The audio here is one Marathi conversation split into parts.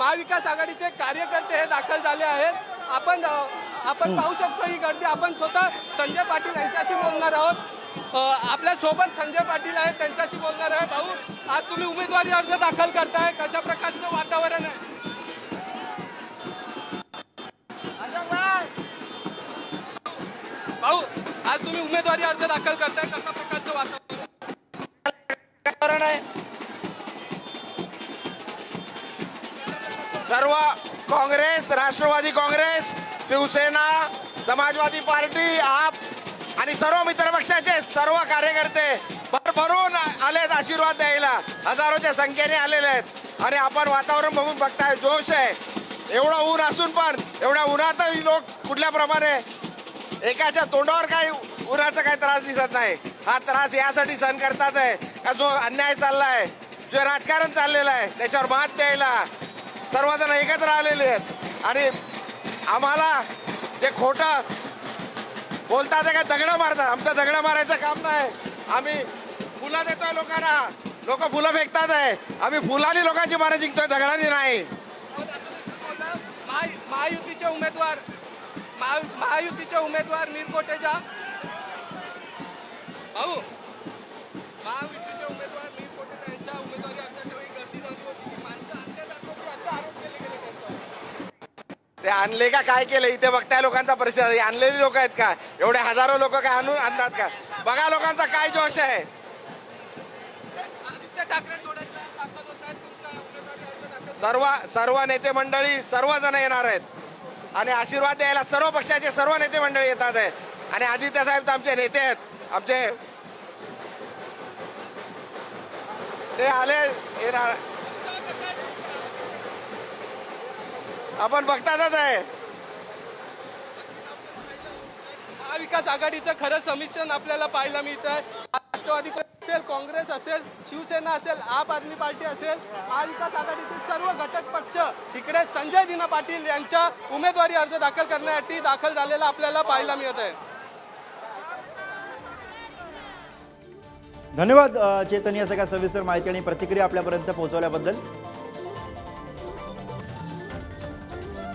महाविकास आघाडीचे कार्यकर्ते हे दाखल झाले आहेत. आपण आपण पाहू शकतो ही गर्दी. आपण स्वतः संजय पाटील यांच्याशी बोलणार आहोत. आपल्यासोबत संजय पाटील आहेत त्यांच्याशी बोलणार आहे भाऊ आज तुम्ही उमेदवारी अर्ज दाखल करताय. कशा प्रकारचं वातावरण आहे? भाऊ आज तुम्ही उमेदवारी अर्ज दाखल करताय. कशा प्रकारचं वातावरण आहे. सर्व काँग्रेस राष्ट्रवादी काँग्रेस शिवसेना समाजवादी पार्टी आप आणि सर्व मित्रपक्षाचे सर्व कार्यकर्ते भरभरून आलेत आशीर्वाद द्यायला. हजारोच्या संख्येने आलेले आहेत. आणि आपण वातावरण बघून बघताय जोश आहे. एवढं ऊन असून पण एवढ्या उन्हातही लोक कुठल्या प्रमाणे एकाच्या तोंडावर काही उन्हाचा काही त्रास दिसत नाही. हा त्रास यासाठी सहन करतात आहे. का जो अन्याय चाललाय जे राजकारण चाललेलं आहे त्याच्यावर मात द्यायला. सर्वजण एकत्र आलेले आहेत. आणि आम्हाला ते खोटं बोलतात का? दगडं मारतात. आमचं दगडं मारायचं काम नाही. आम्ही फुलं देतोय लोकांना. लोक फुलं फेकतात आहे. आम्ही फुलानी लोकांची मारे जिंकतोय दगडाने नाही. महायुतीचे उमेदवार महायुतीचे उमेदवार निरकोटेजा भाऊ ते आणले का? काय केलं? इथे बघताय लोकांचा परिस्थिती आहे. आणलेली लोक आहेत का? एवढे हजारो लोक काय आणून आणतात का? बघा लोकांचा काय जोश आहे. सर्व सर्व नेते मंडळी सर्वजण येणार आहेत. आणि आशीर्वाद द्यायला सर्व पक्षाचे सर्व नेते मंडळी येतात आहे. आणि आदित्य साहेब तर आमचे नेते आहेत. आमचे ते आले येणार. आपण बघतातच आहे. महाविकास आघाडीचं खरं समिश्रण आपल्याला पाहायला मिळत आहे राष्ट्रवादी असेल काँग्रेस असेल शिवसेना असेल आप आदमी पार्टी असेल महाविकास आघाडीतील सर्व घटक पक्ष इकडे संजय दिना पाटील यांच्या उमेदवारी अर्ज दाखल करण्यासाठी दाखल झालेला आपल्याला पाहायला मिळत आहे धन्यवाद चेतन या सगळ्या सविस्तर माहिती आणि प्रतिक्रिया आपल्यापर्यंत पोहोचवल्याबद्दल.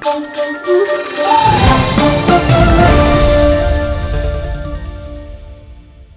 pom, pom, pom.